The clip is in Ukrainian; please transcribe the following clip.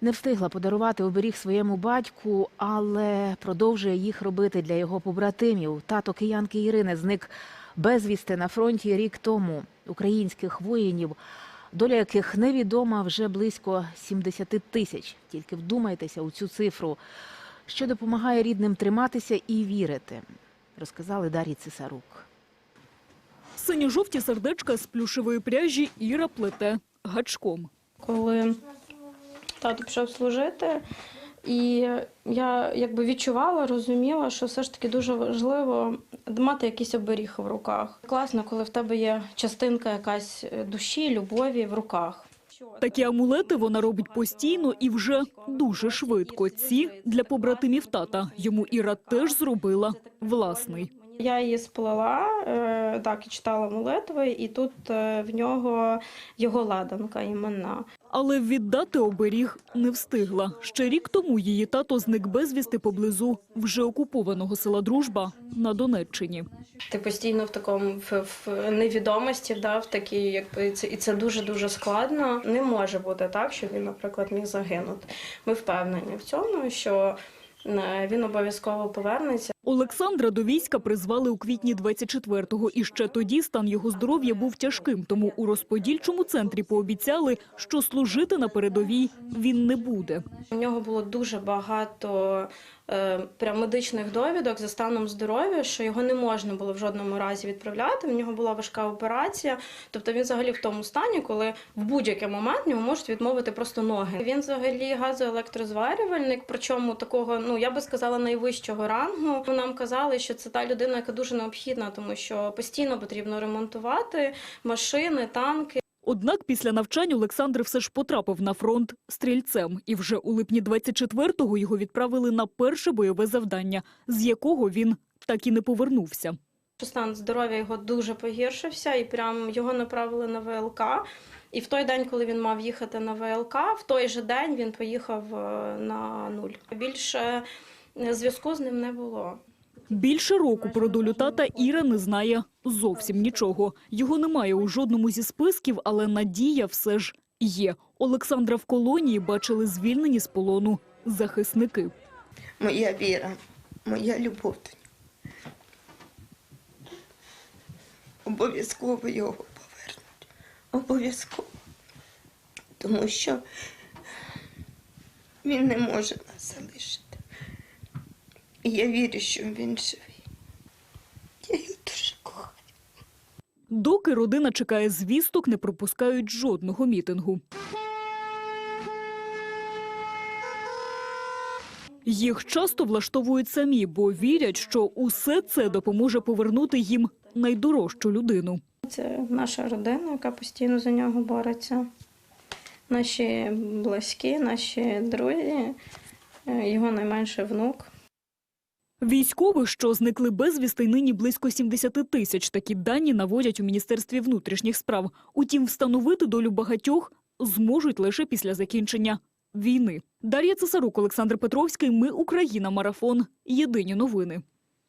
Не встигла подарувати оберіг своєму батьку, але продовжує їх робити для його побратимів. Тато киянки Ірини зник безвісти на фронті рік тому. Українських воїнів, доля яких невідома вже близько 70 тисяч. Тільки вдумайтеся у цю цифру, що допомагає рідним триматися і вірити, розказали Дар'ї Цесарук. Синьо-жовті сердечка з плюшевої пряжі Іра плете гачком. коли тато пішов служити. І я якби відчувала, розуміла, що все ж таки дуже важливо мати якийсь оберіг в руках. Класно, коли в тебе є частинка якась душі, любові в руках. Такі амулети вона робить постійно і вже дуже швидко. Ці для побратимів тата. Йому Іра теж зробила власний. Я її сплела, е, так і читала молитви, і тут е, в нього його ладанка іменна. Але віддати оберіг не встигла. Ще рік тому її тато зник безвісти поблизу вже окупованого села Дружба на Донеччині. Ти постійно в такому в, в невідомості, да, в такій, якби це і це дуже дуже складно. Не може бути так, що він, наприклад, міг загинути. Ми впевнені в цьому, що е, він обов'язково повернеться. Олександра до війська призвали у квітні 24-го, і ще тоді стан його здоров'я був тяжким. Тому у розподільчому центрі пообіцяли, що служити на передовій він не буде. У нього було дуже багато е, прям медичних довідок за станом здоров'я, що його не можна було в жодному разі відправляти. В нього була важка операція. Тобто він взагалі в тому стані, коли в будь-який момент нього можуть відмовити просто ноги. Він взагалі газоелектрозварювальник, причому такого, ну я би сказала, найвищого рангу. Нам казали, що це та людина, яка дуже необхідна, тому що постійно потрібно ремонтувати машини, танки. Однак після навчань Олександр все ж потрапив на фронт стрільцем. І вже у липні 24-го його відправили на перше бойове завдання, з якого він так і не повернувся. стан здоров'я його дуже погіршився, і прям його направили на ВЛК. І в той день, коли він мав їхати на ВЛК, в той же день він поїхав е, на нуль. Більше е, зв'язку з ним не було. Більше року про долю тата Іра не знає зовсім нічого. Його немає у жодному зі списків, але надія все ж є. Олександра в колонії бачили звільнені з полону захисники. моя віра, моя любов. Обов'язково його повернуть. Обов'язково. Тому що він не може нас залишити. І я вірю, що він живий. Я його дуже кохаю. Доки родина чекає звісток, не пропускають жодного мітингу. Їх часто влаштовують самі, бо вірять, що усе це допоможе повернути їм найдорожчу людину. Це наша родина, яка постійно за нього бореться. Наші близькі, наші друзі, е, його найменший внук. Військових, що зникли безвісти, нині близько 70 тисяч. Такі дані наводять у Міністерстві внутрішніх справ. Утім, встановити долю багатьох зможуть лише після закінчення війни. Дар'я Цесарук, Олександр Петровський. Ми Україна. Марафон. Єдині новини.